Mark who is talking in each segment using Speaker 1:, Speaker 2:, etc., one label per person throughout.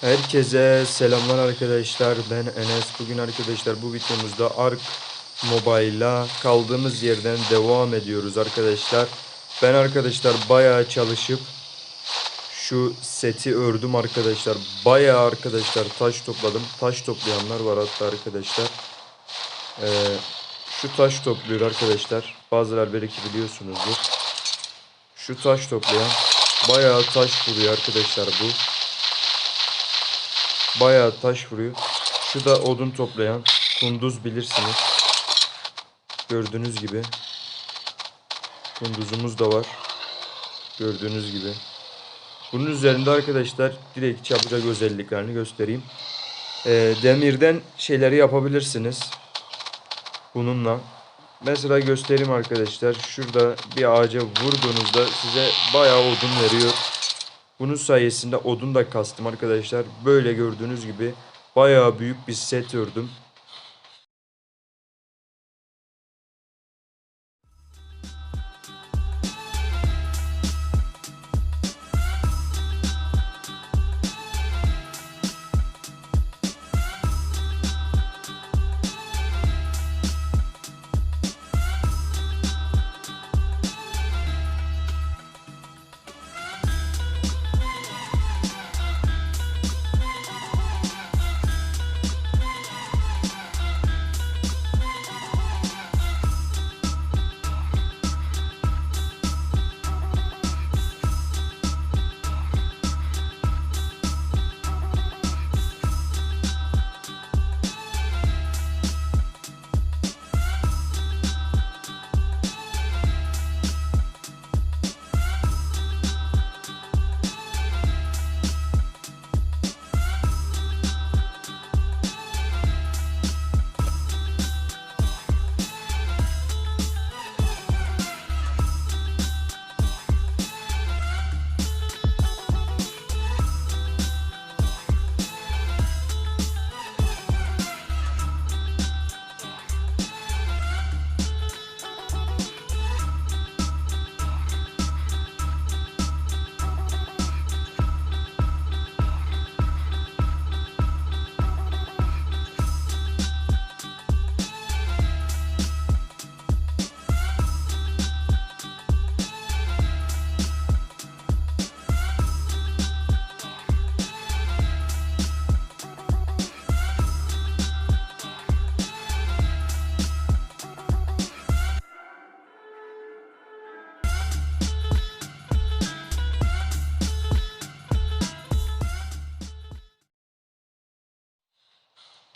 Speaker 1: Herkese selamlar arkadaşlar. Ben Enes. Bugün arkadaşlar bu videomuzda Ark Mobile'la kaldığımız yerden devam ediyoruz arkadaşlar. Ben arkadaşlar bayağı çalışıp şu seti ördüm arkadaşlar. Bayağı arkadaşlar taş topladım. Taş toplayanlar var hatta arkadaşlar. Ee, şu taş topluyor arkadaşlar. Bazılar belki biliyorsunuzdur. Şu taş toplayan bayağı taş vuruyor arkadaşlar bu. Bayağı taş vuruyor. Şu da odun toplayan kunduz bilirsiniz. Gördüğünüz gibi. Kunduzumuz da var. Gördüğünüz gibi. Bunun üzerinde arkadaşlar direkt çabucak özelliklerini göstereyim. Ee, demirden şeyleri yapabilirsiniz. Bununla. Mesela göstereyim arkadaşlar. Şurada bir ağaca vurduğunuzda size bayağı odun veriyor. Bunun sayesinde odun da kastım arkadaşlar. Böyle gördüğünüz gibi bayağı büyük bir set ördüm.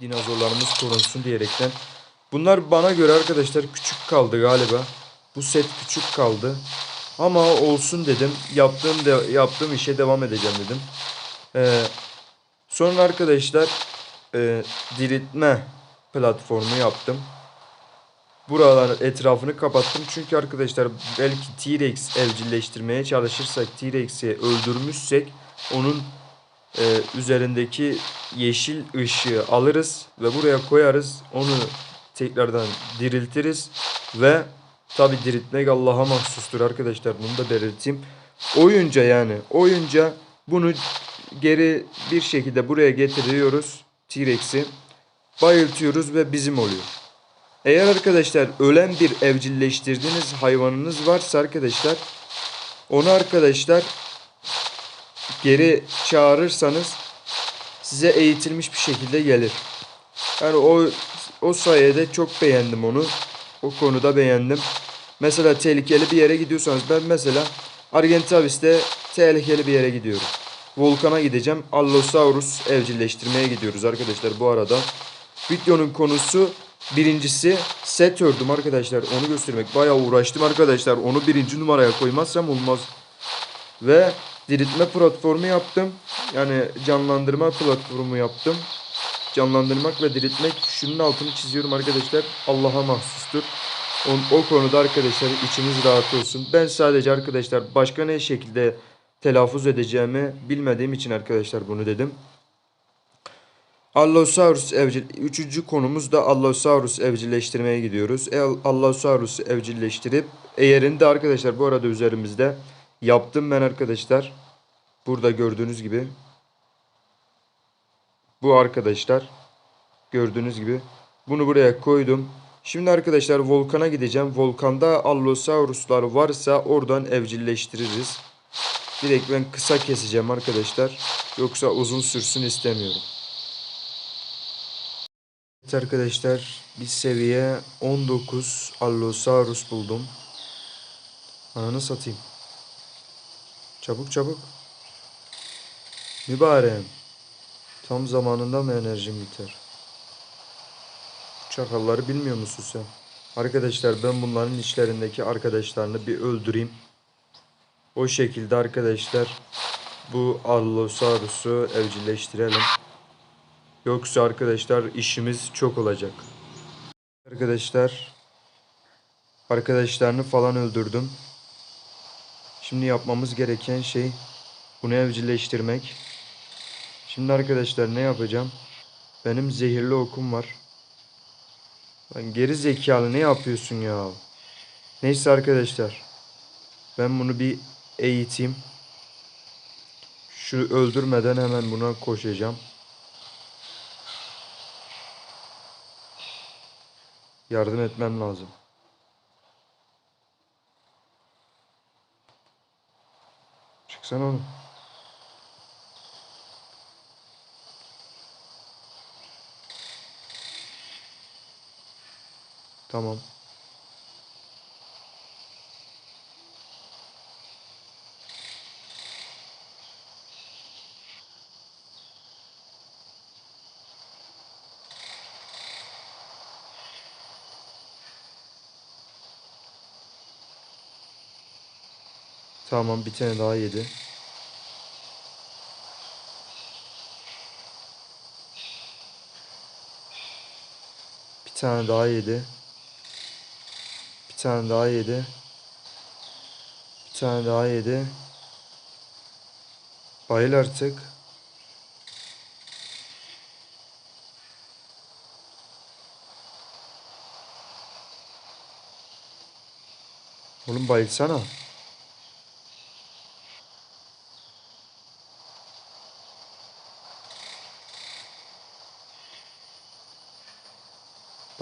Speaker 1: Dinozorlarımız korunsun diyerekten. Bunlar bana göre arkadaşlar küçük kaldı galiba. Bu set küçük kaldı. Ama olsun dedim. Yaptığım de yaptığım işe devam edeceğim dedim. Ee, sonra arkadaşlar e, diriltme platformu yaptım. Buraların etrafını kapattım. Çünkü arkadaşlar belki T-Rex evcilleştirmeye çalışırsak T-Rex'i öldürmüşsek onun e, üzerindeki yeşil ışığı alırız ve buraya koyarız. Onu tekrardan diriltiriz ve tabi diriltmek Allah'a mahsustur arkadaşlar. Bunu da belirteyim. Oyunca yani oyunca bunu geri bir şekilde buraya getiriyoruz. T-Rex'i bayıltıyoruz ve bizim oluyor. Eğer arkadaşlar ölen bir evcilleştirdiğiniz hayvanınız varsa arkadaşlar onu arkadaşlar geri çağırırsanız size eğitilmiş bir şekilde gelir. Yani o o sayede çok beğendim onu. O konuda beğendim. Mesela tehlikeli bir yere gidiyorsanız ben mesela Argentavis'te tehlikeli bir yere gidiyorum. Volkan'a gideceğim. Allosaurus evcilleştirmeye gidiyoruz arkadaşlar bu arada. Videonun konusu birincisi set ördüm arkadaşlar. Onu göstermek. Bayağı uğraştım arkadaşlar. Onu birinci numaraya koymazsam olmaz. Ve diriltme platformu yaptım. Yani canlandırma platformu yaptım. Canlandırmak ve diriltmek şunun altını çiziyorum arkadaşlar. Allah'a mahsustur. O, o konuda arkadaşlar içiniz rahat olsun. Ben sadece arkadaşlar başka ne şekilde telaffuz edeceğimi bilmediğim için arkadaşlar bunu dedim. Allosaurus evcil üçüncü konumuz da Allosaurus evcilleştirmeye gidiyoruz. E, Allosaurus evcilleştirip eğerini de arkadaşlar bu arada üzerimizde yaptım ben arkadaşlar. Burada gördüğünüz gibi Bu arkadaşlar. Gördüğünüz gibi. Bunu buraya koydum. Şimdi arkadaşlar volkana gideceğim. Volkanda Allosauruslar varsa oradan evcilleştiririz. Direkt ben kısa keseceğim arkadaşlar. Yoksa uzun sürsün istemiyorum. Evet arkadaşlar bir seviye 19 Allosaurus buldum. Ananı satayım. Çabuk çabuk. Mübarem. Tam zamanında mı enerjim biter? Çakalları bilmiyor musun sen? Arkadaşlar ben bunların içlerindeki arkadaşlarını bir öldüreyim. O şekilde arkadaşlar bu Allosaurus'u evcilleştirelim. Yoksa arkadaşlar işimiz çok olacak. Arkadaşlar arkadaşlarını falan öldürdüm. Şimdi yapmamız gereken şey bunu evcilleştirmek. Şimdi arkadaşlar ne yapacağım? Benim zehirli okum var. Lan geri zekalı ne yapıyorsun ya? Neyse arkadaşlar. Ben bunu bir eğiteyim. Şu öldürmeden hemen buna koşacağım. Yardım etmem lazım. Çıksana oğlum. Tamam. Tamam bir tane daha yedi. Bir tane daha yedi. Bir tane daha yedi. Bir tane daha yedi. Bayıl artık. Oğlum bayılsana.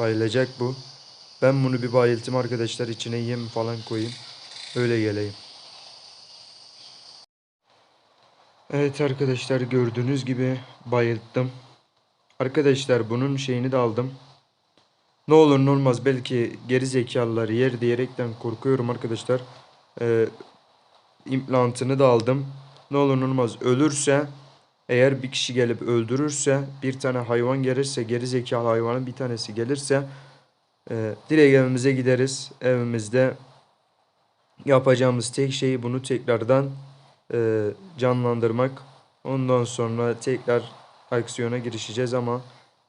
Speaker 1: Bayılacak bu. Ben bunu bir bayıltım arkadaşlar. içine yem falan koyayım. Öyle geleyim. Evet arkadaşlar gördüğünüz gibi bayılttım. Arkadaşlar bunun şeyini de aldım. Ne olur ne olmaz belki geri zekalılar yer diyerekten korkuyorum arkadaşlar. Ee, implantını da aldım. Ne olur ne olmaz ölürse eğer bir kişi gelip öldürürse bir tane hayvan gelirse geri zekalı hayvanın bir tanesi gelirse e, direkt evimize gideriz. Evimizde yapacağımız tek şey bunu tekrardan e, canlandırmak. Ondan sonra tekrar aksiyona girişeceğiz ama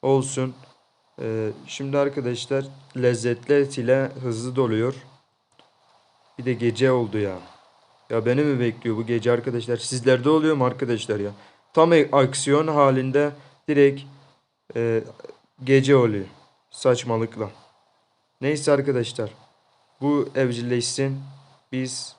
Speaker 1: olsun. E, şimdi arkadaşlar lezzetli et ile hızlı doluyor. Bir de gece oldu ya. Ya beni mi bekliyor bu gece arkadaşlar? Sizlerde oluyor mu arkadaşlar ya? Tam aksiyon halinde direkt e, gece oluyor. Saçmalıkla. Neyse arkadaşlar. Bu evcilleşsin. Biz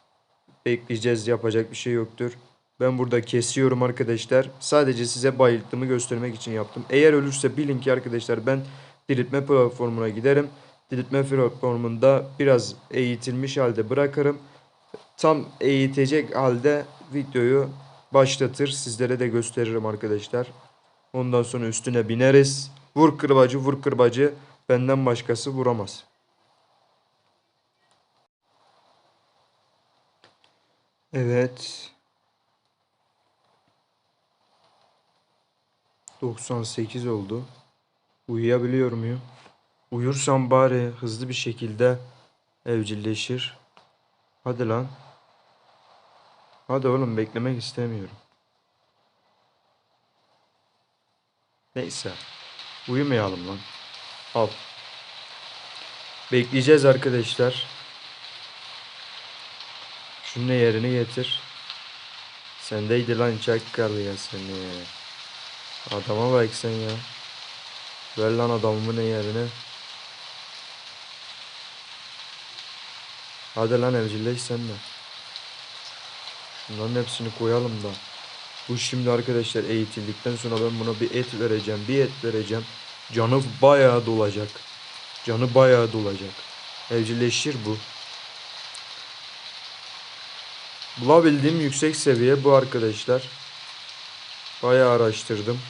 Speaker 1: bekleyeceğiz. Yapacak bir şey yoktur. Ben burada kesiyorum arkadaşlar. Sadece size bayılttığımı göstermek için yaptım. Eğer ölürse bilin ki arkadaşlar ben diriltme platformuna giderim. Diriltme platformunda biraz eğitilmiş halde bırakırım. Tam eğitecek halde videoyu başlatır. Sizlere de gösteririm arkadaşlar. Ondan sonra üstüne bineriz. Vur kırbacı vur kırbacı. Benden başkası vuramaz. Evet. 98 oldu. Uyuyabiliyor muyum? Uyursam bari hızlı bir şekilde evcilleşir. Hadi lan. Hadi oğlum beklemek istemiyorum. Neyse. Uyumayalım lan. Al. Bekleyeceğiz arkadaşlar. Şunu da yerine getir. Sendeydi lan çakkal ya seni. Adama bak sen ya. Ver lan adamımın yerine. Hadi lan evcilleş sen de. Bunların hepsini koyalım da. Bu şimdi arkadaşlar eğitildikten sonra ben buna bir et vereceğim. Bir et vereceğim. Canı bayağı dolacak. Canı bayağı dolacak. Evcilleşir bu. Bulabildiğim yüksek seviye bu arkadaşlar. Bayağı araştırdım.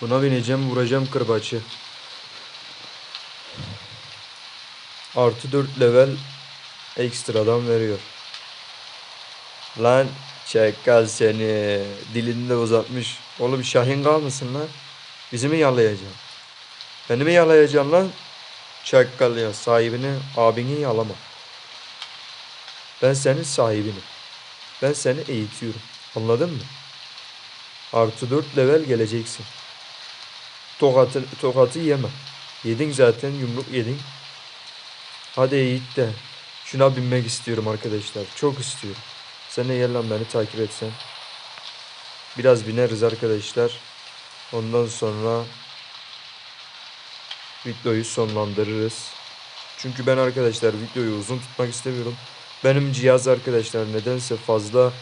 Speaker 1: Buna bineceğim vuracağım kırbaçı. Artı 4 level ekstradan veriyor. Lan çekal seni. Dilini de uzatmış. Oğlum Şahin mısın lan? Bizi mi yalayacaksın? Beni mi yalayacaksın lan? Çekal ya sahibini abini yalama. Ben senin sahibinim. Ben seni eğitiyorum. Anladın mı? Artı 4 level geleceksin. Tokatı, tokatı yeme. Yedin zaten yumruk yedin. Hadi eğit de. Şuna binmek istiyorum arkadaşlar. Çok istiyorum. Sen de gel beni takip etsen. Biraz bineriz arkadaşlar. Ondan sonra videoyu sonlandırırız. Çünkü ben arkadaşlar videoyu uzun tutmak istemiyorum. Benim cihaz arkadaşlar nedense fazla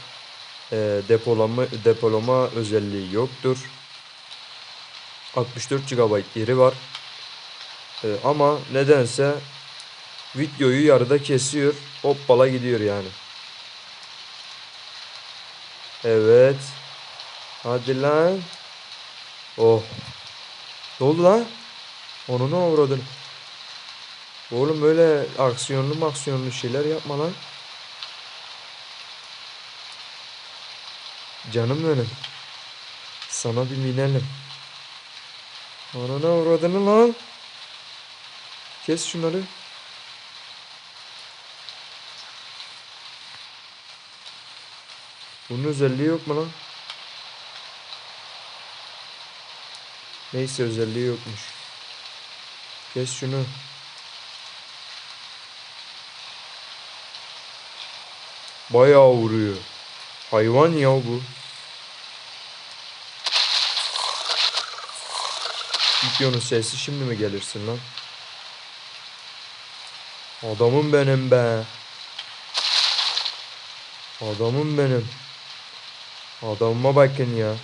Speaker 1: e, depolama depolama özelliği yoktur. 64 GB yeri var. E, ama nedense videoyu yarıda kesiyor. Hoppala gidiyor yani. Evet. Hadi lan. Oh. Ne oldu lan? Onu ne uğradın? Oğlum böyle aksiyonlu maksiyonlu şeyler yapma lan. Canım benim. Sana bir binelim. Anana uğradın lan. Kes şunları. Bunun özelliği yok mu lan? Neyse özelliği yokmuş. Kes şunu. Bayağı vuruyor. Hayvan ya bu. Videonun sesi şimdi mi gelirsin lan? Adamım benim be. Adamım benim. Adamıma bakın ya.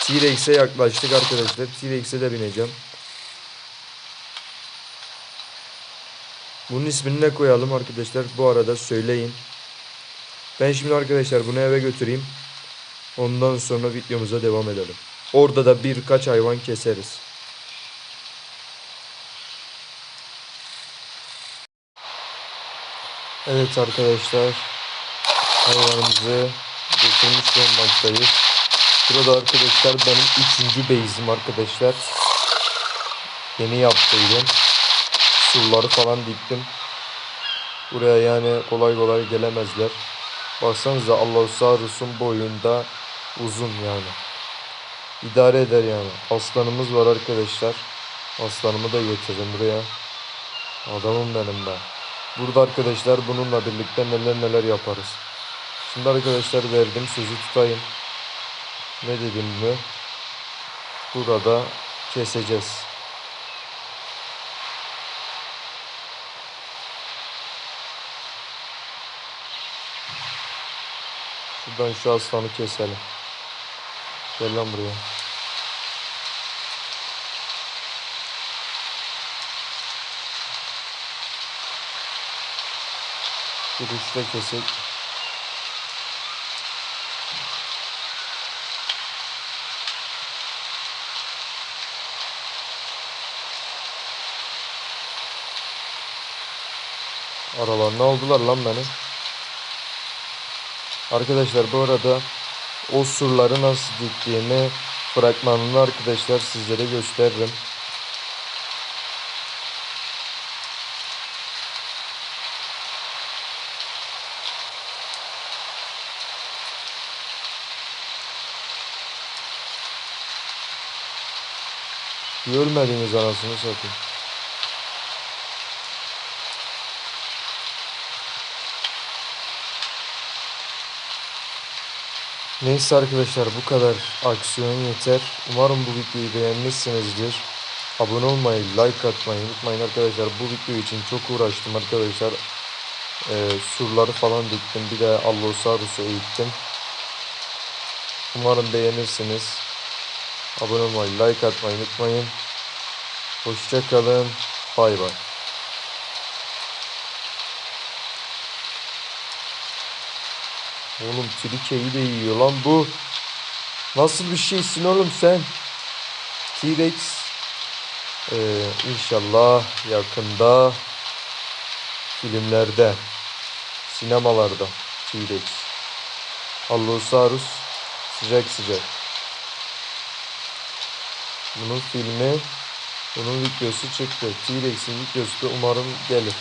Speaker 1: T-Rex'e yaklaştık arkadaşlar. T-Rex'e de bineceğim. Bunun ismini ne koyalım arkadaşlar? Bu arada söyleyin. Ben şimdi arkadaşlar bunu eve götüreyim. Ondan sonra videomuza devam edelim. Orada da birkaç hayvan keseriz. Evet arkadaşlar. Hayvanımızı getirmiş bulunmaktayız. Burada arkadaşlar benim üçüncü base'im arkadaşlar. Yeni yaptıydım. Surları falan diktim. Buraya yani kolay kolay gelemezler. Baksanıza Allosaurus'un boyunda uzun yani. İdare eder yani. Aslanımız var arkadaşlar. Aslanımı da getirdim buraya. Adamım benim ben. Burada arkadaşlar bununla birlikte neler neler yaparız. Şimdi arkadaşlar verdim sözü tutayım. Ne dedim mi? Burada keseceğiz. Şuradan şu aslanı keselim. Gel lan buraya. Bir üçle kesek. Aralarına oldular lan benim. Arkadaşlar bu arada o surları nasıl diktiğimi fragmanını arkadaşlar sizlere gösteririm. Görmediğiniz anasını satayım. Neyse arkadaşlar bu kadar aksiyon yeter. Umarım bu videoyu beğenmişsinizdir. Abone olmayı, like atmayı unutmayın arkadaşlar. Bu video için çok uğraştım arkadaşlar. Ee, surları falan diktim. Bir de Allosaurus'u eğittim. Umarım beğenirsiniz. Abone olmayı, like atmayı unutmayın. Hoşçakalın. Bay bay. Oğlum trikeyi de yiyor lan bu. Nasıl bir şeysin oğlum sen? T-Rex. Ee, inşallah yakında filmlerde, sinemalarda T-Rex. Allosaurus sıcak sıcak. Bunun filmi, bunun videosu çıktı. T-Rex'in videosu da umarım gelir.